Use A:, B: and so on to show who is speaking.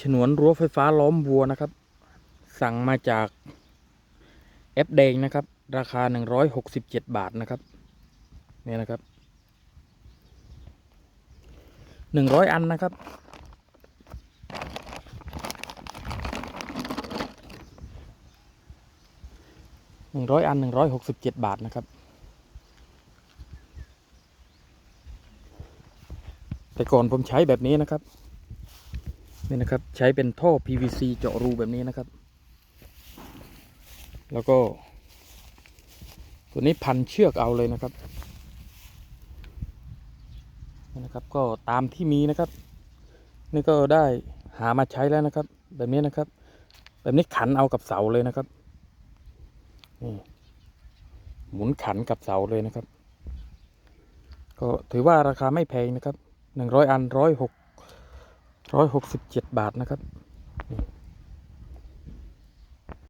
A: ฉนวนรั้วไฟฟ้าล้อมวัวนะครับ สั่งมาจากแอปแดงนะครับ ราคา 167 บาทนะครับเนี่ยนะครับ 100 อันนะครับ100อัน167บาทนะครับแต่ก่อนผมใช้แบบนี้นะครับ นี่นะครับใช้เป็นท่อ PVC เจาะรูแบบนี้นะครับ แล้วก็ ตัวนี้พันเชือกเอาเลยนะครับนี่นะครับก็ตามที่มีนะครับ นี่ก็ได้หามาใช้แล้วนะครับ แบบนี้นะครับ แบบนี้ขันเอากับเสาเลยนะครับนี่หมุนขันกับเสาเลยนะครับ ก็ถือว่าราคาไม่แพงนะครับหนึ่งร้อยอันร้อยหก ร้อยหกสิบเจ็ดบาทนะครับ